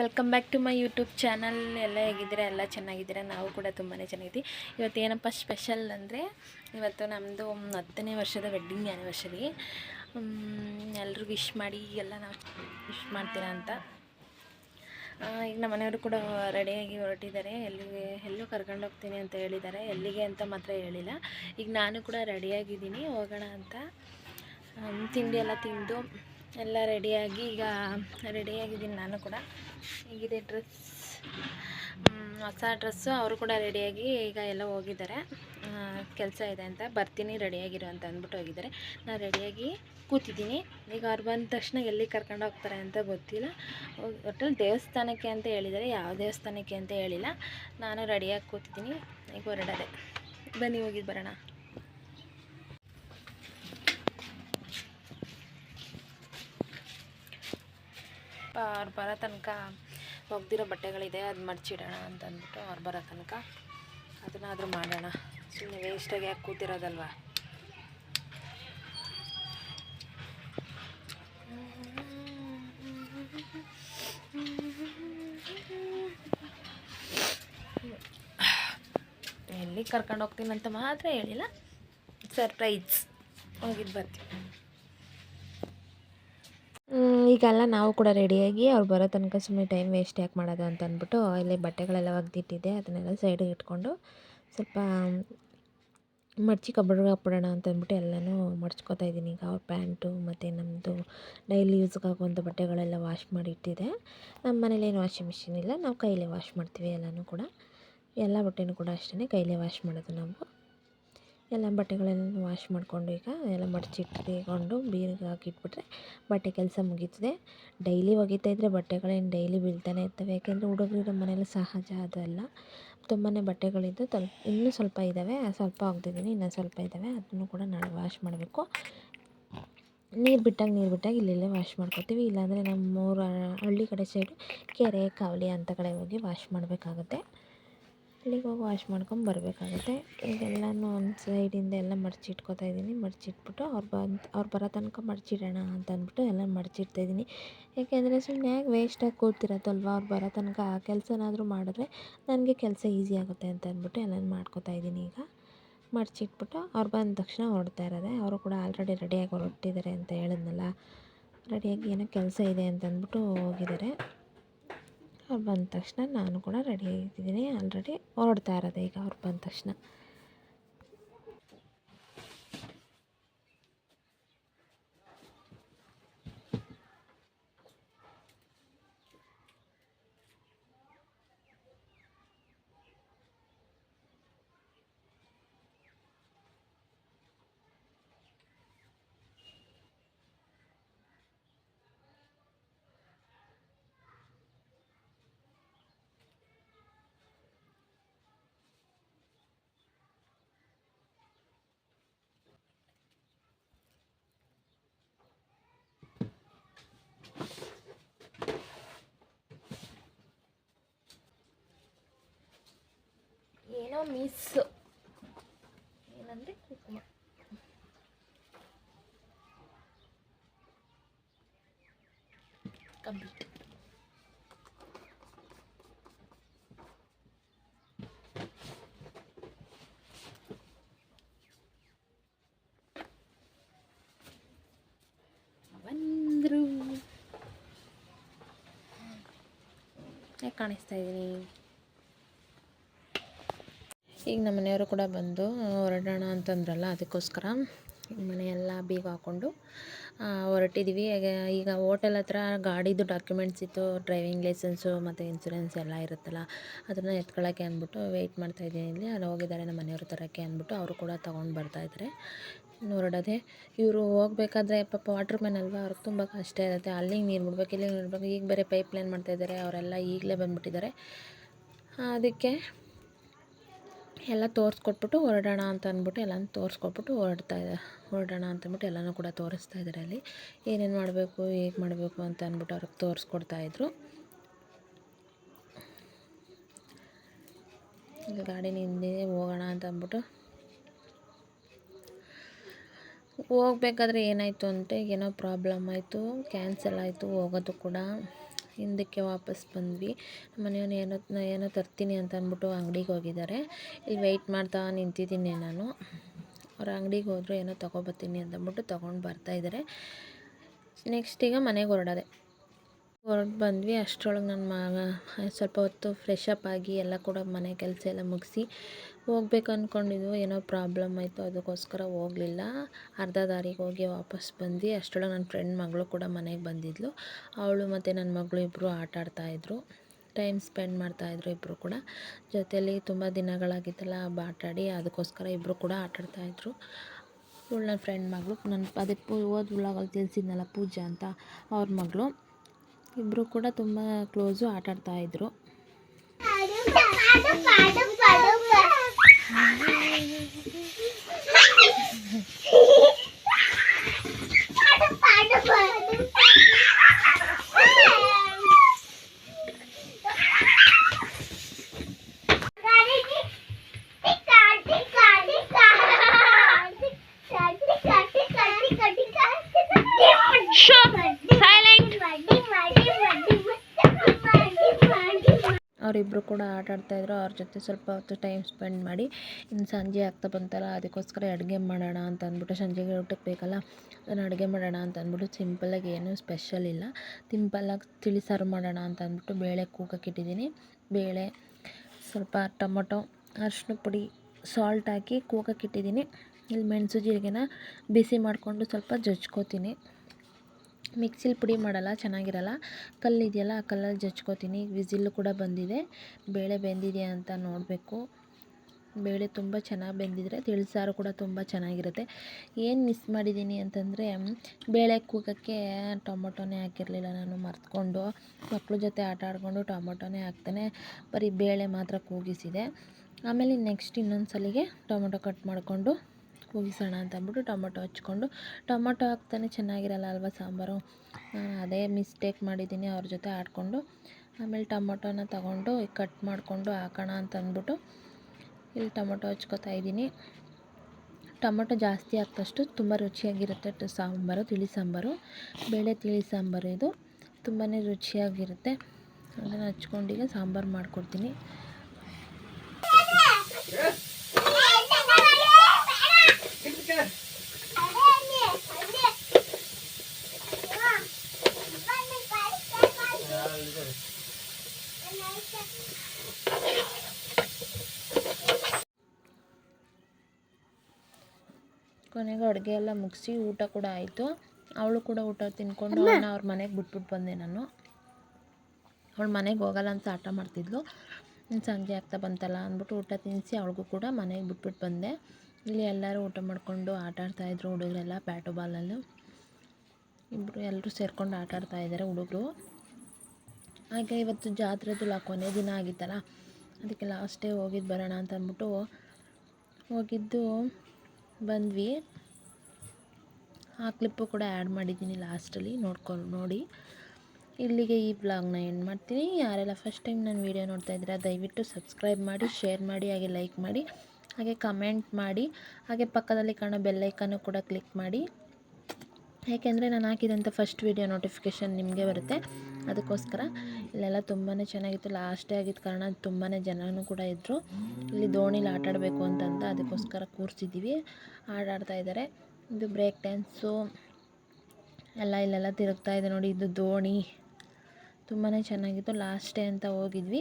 Welcome back to my YouTube channel. ಎಲ್ಲ ಹೇಗಿದ್ದೀರಾ? ಎಲ್ಲ ಚೆನ್ನಾಗಿದ್ದೀರಾ? ನಾವು ಕೂಡ ತುಂಬಾ ಚೆನ್ನಾಗಿದ್ದೀವಿ. ಇವತ್ತು ಏನಪ್ಪ ಸ್ಪೆಷಲ್ ಅಂದರೆ, ಇವತ್ತು ನಮ್ಮದು ಹತ್ತನೇ ವರ್ಷದ ವೆಡ್ಡಿಂಗ್ ಆ್ಯನಿವರ್ಸರಿ ಎಲ್ಲರೂ ವಿಶ್ ಮಾಡಿ ಎಲ್ಲ ನಾವು ವಿಶ್ ಮಾಡ್ತೀರಾ ಅಂತ. ಈಗ ನಮ್ಮ ಮನೆಯವರು ಕೂಡ ರೆಡಿಯಾಗಿ ಹೊರಟಿದ್ದಾರೆ. ಎಲ್ಲಿಗೆ, ಎಲ್ಲೂ ಕರ್ಕೊಂಡು ಹೋಗ್ತೀನಿ ಅಂತ ಹೇಳಿದ್ದಾರೆ. ಎಲ್ಲಿಗೆ ಅಂತ ಮಾತ್ರ ಹೇಳಿಲ್ಲ. ಈಗ ನಾನು ಕೂಡ ರೆಡಿಯಾಗಿದ್ದೀನಿ ಹೋಗೋಣ ಅಂತ. ತಿಂಡಿ ಎಲ್ಲ ತಿಂದು ಎಲ್ಲ ರೆಡಿಯಾಗಿ, ಈಗ ರೆಡಿಯಾಗಿದ್ದೀನಿ ನಾನು ಕೂಡ. ಹೀಗಿದೆ ಡ್ರೆಸ್. ಹೊಸ ಡ್ರೆಸ್ಸು ಅವರು ಕೂಡ ರೆಡಿಯಾಗಿ ಈಗ ಎಲ್ಲ ಹೋಗಿದ್ದಾರೆ. ಕೆಲಸ ಇದೆ ಅಂತ ಬರ್ತೀನಿ, ರೆಡಿಯಾಗಿರು ಅಂತ ಅಂದ್ಬಿಟ್ಟು ಹೋಗಿದ್ದಾರೆ. ನಾನು ರೆಡಿಯಾಗಿ ಕೂತಿದ್ದೀನಿ. ಈಗ ಅವ್ರು ಬಂದ ತಕ್ಷಣ ಎಲ್ಲಿಗೆ ಕರ್ಕೊಂಡು ಹೋಗ್ತಾರೆ ಅಂತ ಗೊತ್ತಿಲ್ಲ. ಒಟ್ಟಲ್ಲಿ ದೇವಸ್ಥಾನಕ್ಕೆ ಅಂತ ಹೇಳಿದ್ದಾರೆ, ಯಾವ ದೇವಸ್ಥಾನಕ್ಕೆ ಅಂತ ಹೇಳಿಲ್ಲ. ನಾನು ರೆಡಿಯಾಗಿ ಕೂತಿದ್ದೀನಿ. ಈಗ ಹೊರಡದೆ. ಬನ್ನಿ ಹೋಗಿದ್ದು ಬರೋಣ. ಅವ್ರು ಬರೋ ತನಕ ಒಗ್ದಿರೋ ಬಟ್ಟೆಗಳಿದೆ, ಅದು ಮಡ್ಚಿಡೋಣ ಅಂತ ಅಂದ್ಬಿಟ್ಟು ಅವ್ರು ಬರೋ ತನಕ ಅದನ್ನಾದರೂ ಮಾಡೋಣ. ಸುಮ್ಮನೆ ವೇಸ್ಟಾಗಿ ಯಾಕೆ ಕೂತಿರೋದಲ್ವ? ಎಲ್ಲಿ ಕರ್ಕೊಂಡು ಹೋಗ್ತೀನಿ ಅಂತ ಮಾತ್ರ ಹೇಳಿಲ್ಲ. ಸರ್ಪ್ರೈಸ್ ಹೋಗಿದ್ದು ಬರ್ತೀವಿ ಈಗೆಲ್ಲ ನಾವು ಕೂಡ ರೆಡಿಯಾಗಿ ಅವ್ರು ಬರೋ ತನಕ ಸುಮ್ಮನೆ ಟೈಮ್ ವೇಸ್ಟ್ ಯಾಕೆ ಮಾಡೋದು ಅಂತ ಅಂದ್ಬಿಟ್ಟು ಇಲ್ಲಿ ಬಟ್ಟೆಗಳೆಲ್ಲ ಒಗೆದಿಟ್ಟಿದ್ದೆ. ಅದನ್ನೆಲ್ಲ ಸೈಡಿಗೆ ಇಟ್ಕೊಂಡು ಸ್ವಲ್ಪ ಮಡ್ಚಿ ಕಬ್ಬಡ್ಗೆ ಹಾಕ್ಬಿಡೋಣ ಅಂತ ಅಂದ್ಬಿಟ್ಟು ಎಲ್ಲನೂ ಮಡಚ್ಕೋತಾ ಇದ್ದೀನಿ. ಈಗ ಅವ್ರ ಪ್ಯಾಂಟು ಮತ್ತು ನಮ್ಮದು ಡೈಲಿ ಯೂಸ್ಗೆ ಆಗುವಂಥ ಬಟ್ಟೆಗಳೆಲ್ಲ ವಾಶ್ ಮಾಡಿ ಇಟ್ಟಿದೆ ನಮ್ಮ ಮನೇಲಿ ಏನು ವಾಷಿಂಗ್ ಮಿಷಿನ್ ಇಲ್ಲ. ನಾವು ಕೈಲೇ ವಾಶ್ ಮಾಡ್ತೀವಿ ಎಲ್ಲನೂ ಕೂಡ. ಎಲ್ಲ ಬಟ್ಟೆನೂ ಕೂಡ ಅಷ್ಟೇ ಕೈಲೇ ವಾಶ್ ಮಾಡೋದು ನಾವು. ಎಲ್ಲ ಬಟ್ಟೆಗಳೆಲ್ಲ ವಾಶ್ ಮಾಡಿಕೊಂಡು ಈಗ ಎಲ್ಲ ಮಡಚಿಟ್ಕೊಂಡು ಬೀರಿಗೆ ಹಾಕಿಟ್ಬಿಟ್ರೆ ಬಟ್ಟೆ ಕೆಲಸ ಮುಗೀತದೆ. ಡೈಲಿ ಒಗಿತಾ ಇದ್ದರೆ ಬಟ್ಟೆಗಳೇನು ಡೈಲಿ ಬೀಳ್ತಾನೆ ಇರ್ತವೆ. ಯಾಕೆಂದರೆ ಹುಡುಗರು ಮನೇಲಿ ಸಹಜ ಅದಲ್ಲ. ತುಂಬಾ ಬಟ್ಟೆಗಳಿದ್ದು ತಲ್ ಇನ್ನೂ ಸ್ವಲ್ಪ ಇದ್ದಾವೆ ಸ್ವಲ್ಪ ಒಗ್ದಿದ್ದೀನಿ ಇನ್ನೂ ಸ್ವಲ್ಪ ಇದ್ದಾವೆ ಅದನ್ನು ಕೂಡ ನಾಳೆ ವಾಶ್ ಮಾಡಬೇಕು. ನೀರು ಬಿಟ್ಟಾಗ ನೀರು ಬಿಟ್ಟಾಗ ಇಲ್ಲೆಲ್ಲೇ ವಾಶ್ ಮಾಡ್ಕೊತೀವಿ. ಇಲ್ಲಾಂದರೆ ನಮ್ಮೂರ ಹಳ್ಳಿ ಕಡೆ ಸೈಡು ಕೆರೆ, ಕಾವಲಿ ಅಂಥ ಕಡೆ ಹೋಗಿ ವಾಶ್ ಮಾಡಬೇಕಾಗುತ್ತೆ. ಅಲ್ಲಿಗೆ ಹೋಗಿ ವಾಶ್ ಮಾಡ್ಕೊಂಡು ಬರಬೇಕಾಗುತ್ತೆ. ಈಗೆಲ್ಲನೂ ಒಂದು ಸೈಡಿಂದ ಎಲ್ಲ ಮಡಚಿಟ್ಕೋತಾ ಇದ್ದೀನಿ ಮಡಚಿಟ್ಬಿಟ್ಟು ಅವ್ರು ಬಂದು, ಅವ್ರು ಬರೋ ತನಕ ಮಡಚಿಡೋಣ ಅಂತ ಅಂದ್ಬಿಟ್ಟು ಎಲ್ಲ ಮಡಚಿಡ್ತಾ ಇದ್ದೀನಿ ಯಾಕೆಂದರೆ ಸುಮ್ಮನೆ ಯಾಕೆ ವೇಸ್ಟಾಗಿ ಕೂತಿರತ್ತಲ್ವ ಅವ್ರು ಬರೋ ತನಕ ಆ ಕೆಲಸನಾದರೂ ಮಾಡಿದ್ರೆ ನನಗೆ ಕೆಲಸ ಈಸಿ ಆಗುತ್ತೆ ಅಂತ ಅಂದ್ಬಿಟ್ಟು ಎಲ್ಲ ಮಾಡ್ಕೊತಾ ಇದ್ದೀನಿ ಈಗ. ಮಡಚಿಟ್ಬಿಟ್ಟು ಅವ್ರು ಬಂದ ತಕ್ಷಣ ಹೊರಡ್ತಾ ಇರೋದೆ. ಅವರು ಕೂಡ ಆಲ್ರೆಡಿ ರೆಡಿಯಾಗಿ ಹೊರಟಿದ್ದಾರೆ ಅಂತ ಹೇಳಿದ್ನಲ್ಲ. ರೆಡಿಯಾಗಿ ಏನೋ ಕೆಲಸ ಇದೆ ಅಂತ ಅಂದ್ಬಿಟ್ಟು ಹೋಗಿದ್ದಾರೆ. ಅವ್ರು ಬಂದ ತಕ್ಷಣ ನಾನು ಕೂಡ ರೆಡಿ ಆಗಿದ್ದೀನಿ. ಆಲ್ರೆಡಿ ಹೊರಡ್ತಾ ಇರೋದೆ ಈಗ ಅವ್ರು ಬಂದ ತಕ್ಷಣ. ಏನೋ ಮಿಸ್. ಏನಂದರೆ ಕುಂಕುಮ. ಕಂಪ್ಲೀಟ್. ಬಂದರು. ಯಾಕೆ ಕಾಣಿಸ್ತಾ ಇದ್ದೀನಿ ಈಗ ನಮ್ಮ ಮನೆಯವರು ಕೂಡ ಬಂದು ಹೊರಡೋಣ ಅಂತಂದ್ರಲ್ಲ, ಅದಕ್ಕೋಸ್ಕರ ಮನೆಯೆಲ್ಲ ಬೀಗ ಹಾಕ್ಕೊಂಡು ಹೊರಟಿದ್ವಿ. ಈಗ ಹೋಟೆಲ್ ಹತ್ರ ಗಾಡಿದು ಡಾಕ್ಯುಮೆಂಟ್ಸ್ ಇತ್ತು ಡ್ರೈವಿಂಗ್ ಲೈಸೆನ್ಸು ಮತ್ತು ಇನ್ಸೂರೆನ್ಸ್ ಎಲ್ಲ ಇರುತ್ತಲ್ಲ, ಅದನ್ನು ಎತ್ಕೊಳ್ಳೋಕ್ಕೆ ಅಂದ್ಬಿಟ್ಟು ವೆಯ್ಟ್ ಮಾಡ್ತಾಯಿದ್ದೀನಿ ಇಲ್ಲಿ ಅಲ್ಲಿ ಹೋಗಿದ್ದಾರೆ ನಮ್ಮ ಮನೆಯವ್ರ ತರೋಕ್ಕೆ ಅಂದ್ಬಿಟ್ಟು ಅವರು ಕೂಡ ತೊಗೊಂಡು ಬರ್ತಾಯಿದ್ದಾರೆ ಹೊರಡೋದೆ ಇವರು ಹೋಗ್ಬೇಕಾದ್ರೆ ಪಾಪ ವಾಟ್ರ್ ಮ್ಯಾನ್ ಅಲ್ವಾ, ಅವ್ರಿಗೆ ತುಂಬ ಕಷ್ಟ ಇರುತ್ತೆ. ಅಲ್ಲಿಗೆ ನೀರು ಬಿಡ್ಬೇಕು, ಇಲ್ಲಿಗೆ ನೀರು ಬಿಡ್ಬೇಕು. ಈಗ ಬೇರೆ ಪೈಪ್ ಲೈನ್ ಮಾಡ್ತಾಯಿದ್ದಾರೆ ಅವರೆಲ್ಲ ಈಗಲೇ ಬಂದುಬಿಟ್ಟಿದ್ದಾರೆ. ಅದಕ್ಕೆ ಎಲ್ಲ ತೋರಿಸ್ಕೊಟ್ಬಿಟ್ಟು ಹೊರಡೋಣ ಅಂತ ಅಂದ್ಬಿಟ್ಟು ಎಲ್ಲನೂ ತೋರಿಸ್ಕೊಟ್ಬಿಟ್ಟು ಹೊರಡ್ತಾ ಇದೆ. ಹೊರಡೋಣ ಅಂತಂದ್ಬಿಟ್ಟು ಎಲ್ಲನೂ ಕೂಡ ತೋರಿಸ್ತಾ ಇದ್ದಾರೆ ಅಲ್ಲಿ. ಏನೇನು ಮಾಡಬೇಕು, ಹೇಗೆ ಮಾಡಬೇಕು ಅಂತ ಅಂದ್ಬಿಟ್ಟು ಅವ್ರಿಗೆ ತೋರಿಸ್ಕೊಡ್ತಾಯಿದ್ರು ಇಲ್ಲಿ ಗಾಡಿ ಹಿಂದೆ ಹೋಗೋಣ ಅಂತ ಅಂದ್ಬಿಟ್ಟು. ಹೋಗ್ಬೇಕಾದ್ರೆ ಏನಾಯಿತು ಅಂತ ಏನೋ ಪ್ರಾಬ್ಲಮ್ ಆಯಿತು, ಕ್ಯಾನ್ಸಲ್ ಆಯಿತು ಹೋಗೋದು ಕೂಡ. ಹಿಂದಕ್ಕೆ ವಾಪಸ್ ಬಂದ್ವಿ. ಮನೆಯವನು ಏನೋ ಏನೋ ತರ್ತೀನಿ ಅಂತ ಅಂದ್ಬಿಟ್ಟು ಅಂಗಡಿಗೆ ಹೋಗಿದ್ದಾರೆ. ಇಲ್ಲಿ ವೆಯ್ಟ್ ಮಾಡ್ತಾ ನಿಂತಿದ್ದೀನಿ ನಾನು. ಅವ್ರು ಅಂಗಡಿಗೆ ಹೋದರು ಏನೋ ತೊಗೊಬರ್ತೀನಿ ಅಂತಂದ್ಬಿಟ್ಟು ತೊಗೊಂಡು ಬರ್ತಾಯಿದ್ದಾರೆ ನೆಕ್ಸ್ಟ್ ಈಗ ಮನೆಗೆ ಹೊರಡೋದೆ. ಹೊರಟು ಬಂದ್ವಿ. ಅಷ್ಟರೊಳಗೆ ನನ್ನ ಮಗ ಸ್ವಲ್ಪ ಹೊತ್ತು ಫ್ರೆಶ್ ಅಪ್ ಆಗಿ ಎಲ್ಲ ಕೂಡ ಮನೆ ಕೆಲಸ ಎಲ್ಲ ಮುಗಿಸಿ ಹೋಗ್ಬೇಕು ಅಂದ್ಕೊಂಡಿದ್ವು ಏನೋ ಪ್ರಾಬ್ಲಮ್ ಆಯಿತು, ಅದಕ್ಕೋಸ್ಕರ ಹೋಗಲಿಲ್ಲ. ಅರ್ಧ ದಾರಿಗೆ ಹೋಗಿ ವಾಪಸ್ ಬಂದು ಅಷ್ಟರೊಳಗೆ ನನ್ನ ಫ್ರೆಂಡ್ ಮಗಳು ಕೂಡ ಮನೆಗೆ ಬಂದಿದ್ಲು. ಅವಳು ಮತ್ತು ನನ್ನ ಮಗಳು ಇಬ್ಬರು ಆಟ ಆಡ್ತಾಯಿದ್ರು ಟೈಮ್ ಸ್ಪೆಂಡ್ ಮಾಡ್ತಾಯಿದ್ರು ಇಬ್ಬರು ಕೂಡ. ಜೊತೆಯಲ್ಲಿ ತುಂಬ ದಿನಗಳಾಗಿತ್ತಲ್ಲ ಆಟಾಡಿ ಅದಕ್ಕೋಸ್ಕರ ಇಬ್ಬರು ಕೂಡ ಆಟಾಡ್ತಾಯಿದ್ರು ಇವಳು ನನ್ನ ಫ್ರೆಂಡ್ ಮಗಳು, ನನ್ನ ಅದಕ್ಕೆ ಪೂ ಹೋದ ವ್ಲಾಗಲ್ಲಿ ತಿಳಿಸಿದ್ನಲ್ಲ ಪೂಜಾ ಅಂತ ಅವ್ರ ಮಗಳು. ಇಬ್ಬರು ಕೂಡ ತುಂಬ ಕ್ಲೋಸು ಆಟ ಆಡ್ತಾ ハハハハ! ಅವರಿಬ್ಬರು ಕೂಡ ಆಟ ಆಡ್ತಾಯಿದ್ರು ಅವ್ರ ಜೊತೆ ಸ್ವಲ್ಪ ಹೊತ್ತು ಟೈಮ್ ಸ್ಪೆಂಡ್ ಮಾಡಿ, ಇನ್ನು ಸಂಜೆ ಆಗ್ತಾ ಬಂತಲ್ಲ, ಅದಕ್ಕೋಸ್ಕರ ಅಡುಗೆ ಮಾಡೋಣ ಅಂತ ಅಂದ್ಬಿಟ್ಟು, ಸಂಜೆಗೆ ಊಟಕ್ಕೆ ಬೇಕಲ್ಲ, ಅದನ್ನು ಅಡುಗೆ ಮಾಡೋಣ ಅಂತ ಅಂದ್ಬಿಟ್ಟು ಸಿಂಪಲ್ಲಾಗಿ ಏನೂ ಸ್ಪೆಷಲ್ ಇಲ್ಲ. ಸಿಂಪಲ್ಲಾಗಿ ತಿಳಿ ಸಾರು ಮಾಡೋಣ ಅಂತ ಅಂದ್ಬಿಟ್ಟು ಬೇಳೆ ಕೂಗಕ್ಕಿಟ್ಟಿದ್ದೀನಿ ಬೇಳೆ, ಸ್ವಲ್ಪ ಟೊಮೊಟೊ ಅರಿಶಿನ ಪುಡಿ ಸಾಲ್ಟ್ ಹಾಕಿ ಕೂಗಕ್ಕಿಟ್ಟಿದ್ದೀನಿ ಇಲ್ಲಿ ಮೆಣಸು, ಜೀರಿಗೆನ ಬಿಸಿ ಮಾಡಿಕೊಂಡು ಸ್ವಲ್ಪ ಜಜ್ಕೋತೀನಿ. ಮಿಕ್ಸಿಲಿ ಪುಡಿ ಮಾಡಲ್ಲ, ಚೆನ್ನಾಗಿರಲ್ಲ. ಕಲ್ಲಿದೆಯಲ್ಲ, ಆ ಕಲ್ಲಲ್ಲಿ ಜಜ್ಕೋತೀನಿ. ವಿಸಿಲ್ ಕೂಡ ಬಂದಿದೆ. ಬೇಳೆ ಬೆಂದಿದೆಯಾ ಅಂತ ನೋಡಬೇಕು. ಬೇಳೆ ತುಂಬ ಚೆನ್ನಾಗಿ ಬೆಂದಿದ್ರೆ ತಿಳಿಸಾರು ಕೂಡ ತುಂಬ ಚೆನ್ನಾಗಿರುತ್ತೆ. ಏನು ಮಿಸ್ ಮಾಡಿದ್ದೀನಿ ಅಂತಂದರೆ, ಬೇಳೆ ಕೂಗೋಕ್ಕೆ ಟೊಮೊಟೊನೇ ಹಾಕಿರಲಿಲ್ಲ ನಾನು, ಮರ್ತ್ಕೊಂಡು. ಮಕ್ಕಳ ಜೊತೆ ಆಟ ಆಡಿಕೊಂಡು ಟೊಮೊಟೊನೇ ಹಾಕ್ತಾನೆ. ಬರೀ ಬೇಳೆ ಮಾತ್ರ ಕೂಗಿಸಿದೆ. ಆಮೇಲೆ ನೆಕ್ಸ್ಟ್ ಇನ್ನೊಂದು ಸಲಿಗೆ ಟೊಮೊಟೊ ಕಟ್ ಮಾಡಿಕೊಂಡು ಕೂಗಿಸೋಣ ಅಂತ ಅಂದ್ಬಿಟ್ಟು ಟೊಮೊಟೊ ಹಚ್ಕೊಂಡು ಟೊಮೊಟೊ ಹಾಕ್ತಾನೆ ಚೆನ್ನಾಗಿರಲ್ಲ ಅಲ್ವಾ ಸಾಂಬಾರು? ಅದೇ ಮಿಸ್ಟೇಕ್ ಮಾಡಿದ್ದೀನಿ ಅವ್ರ ಜೊತೆ ಆಡಿಕೊಂಡು. ಆಮೇಲೆ ಟೊಮೊಟೊನ ತಗೊಂಡು ಕಟ್ ಮಾಡಿಕೊಂಡು ಹಾಕೋಣ ಅಂತ ಅಂದ್ಬಿಟ್ಟು ಇಲ್ಲಿ ಟೊಮೊಟೊ ಹಚ್ಕೋತಾ ಇದ್ದೀನಿ. ಟೊಮೊಟೊ ಜಾಸ್ತಿ ಹಾಕಿದಷ್ಟು ತುಂಬ ರುಚಿಯಾಗಿರುತ್ತೆ ಸಾಂಬಾರು, ತಿಳಿ ಸಾಂಬಾರು, ಬೇಳೆ ತಿಳಿ ಸಾಂಬಾರು ಇದು ತುಂಬಾ ರುಚಿಯಾಗಿರುತ್ತೆ. ಅದನ್ನು ಹಚ್ಕೊಂಡು ಈಗ ಸಾಂಬಾರು ಮಾಡ್ಕೊಡ್ತೀನಿ. ಎಲ್ಲ ಮುಗಿಸಿ ಊಟ ಕೂಡ ಆಯಿತು. ಅವಳು ಕೂಡ ಊಟ ತಿನ್ಕೊಂಡು ಅವಳನ್ನ ಅವ್ರ ಮನೆಗೆ ಬಿಟ್ಬಿಟ್ಟು ಬಂದೆ ನಾನು. ಅವಳು ಮನೆಗೆ ಹೋಗಲ್ಲ ಅಂತ ಆಟ ಮಾಡ್ತಿದ್ಲು. ಸಂಜೆ ಆಗ್ತಾ ಬಂತಲ್ಲ ಅಂದ್ಬಿಟ್ಟು ಊಟ ತಿನ್ನಿಸಿ ಅವಳಿಗೂ ಕೂಡ ಮನೆಗೆ ಬಿಟ್ಬಿಟ್ಟು ಬಂದೆ. ಇಲ್ಲಿ ಎಲ್ಲರೂ ಊಟ ಮಾಡಿಕೊಂಡು ಆಟ ಆಡ್ತಾಯಿದ್ರು ಹುಡುಗರೆಲ್ಲ ಬ್ಯಾಟು ಬಾಲಲ್ಲೂ. ಇಬ್ಬರು ಎಲ್ಲರೂ ಸೇರ್ಕೊಂಡು ಆಟ ಆಡ್ತಾಯಿದ್ದಾರೆ ಹುಡುಗರು. ಹಾಗೆ ಇವತ್ತು ಜಾತ್ರೆದು ಕೊನೆ ದಿನ ಆಗಿತ್ತಲ್ಲ ಅದಕ್ಕೆ ಲಾಸ್ಟ್ ಡೇ ಹೋಗಿದ್ದು ಬರೋಣ ಅಂತ ಅಂದ್ಬಿಟ್ಟು ಹೋಗಿದ್ದು ಬಂದ್ವಿ. ಆ ಕ್ಲಿಪ್ಪು ಕೂಡ ಆ್ಯಡ್ ಮಾಡಿದ್ದೀನಿ ಲಾಸ್ಟಲ್ಲಿ ನೋಡ್ಕೊಂಡು ನೋಡಿ. ಇಲ್ಲಿಗೆ ಈ ಬ್ಲಾಗ್ನ ಎಂಡ್ ಮಾಡ್ತೀನಿ. ಯಾರೆಲ್ಲ ಫಸ್ಟ್ ಟೈಮ್ ನನ್ನ ವೀಡಿಯೋ ನೋಡ್ತಾ ಇದ್ದೀರಾ, ದಯವಿಟ್ಟು ಸಬ್ಸ್ಕ್ರೈಬ್ ಮಾಡಿ, ಶೇರ್ ಮಾಡಿ, ಹಾಗೆ ಲೈಕ್ ಮಾಡಿ, ಹಾಗೆ ಕಮೆಂಟ್ ಮಾಡಿ, ಹಾಗೆ ಪಕ್ಕದಲ್ಲಿ ಕಾಣೋ ಬೆಲ್ಲೈಕನ್ನು ಕೂಡ ಕ್ಲಿಕ್ ಮಾಡಿ. ಏಕೆಂದರೆ ನಾನು ಹಾಕಿದಂಥ ಫಸ್ಟ್ ವೀಡಿಯೋ ನೋಟಿಫಿಕೇಷನ್ ನಿಮಗೆ ಬರುತ್ತೆ. ಅದಕ್ಕೋಸ್ಕರ ಇಲ್ಲೆಲ್ಲ ತುಂಬಾ ಚೆನ್ನಾಗಿತ್ತು. ಲಾಸ್ಟೇ ಆಗಿದ್ದ ಕಾರಣ ತುಂಬಾ ಜನನೂ ಕೂಡ ಇದ್ದರು ಇಲ್ಲಿ ದೋಣಿಲಿ ಆಟಾಡಬೇಕು ಅಂತ ಅಂತಂತ ಅದಕ್ಕೋಸ್ಕರ ಕೂರಿಸಿದ್ದೀವಿ. ಆಡಾಡ್ತಾ ಇದ್ದಾರೆ. ಇದು ಬ್ರೇಕ್ ಡ್ಯಾನ್ಸು. ಎಲ್ಲ ಇಲ್ಲೆಲ್ಲ ತಿರುಗ್ತಾ ಇದೆ ನೋಡಿ, ಇದು ದೋಣಿ. ತುಂಬಾ ಚೆನ್ನಾಗಿತ್ತು. ಲಾಸ್ಟ್ ಡೇ ಅಂತ ಹೋಗಿದ್ವಿ.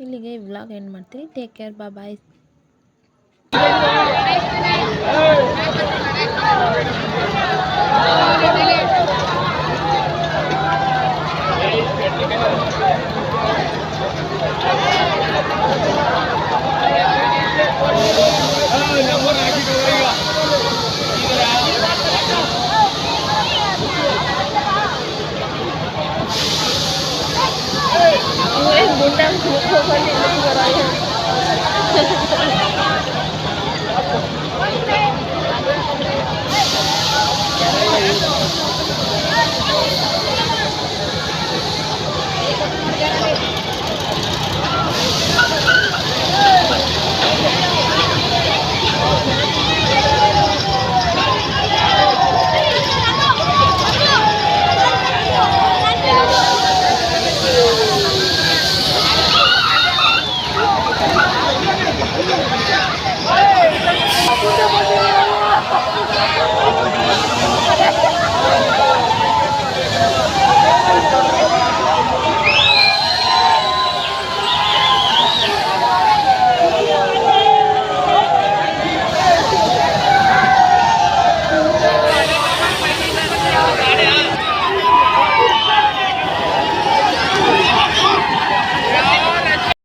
ಇಲ್ಲಿಗೆ ವ್ಲಾಗ್ ಎಂಡ್ ಮಾಡ್ತೀನಿ. ಟೇಕ್ ಕೇರ್ ಬಾ ಬಾಯ್ Thank you.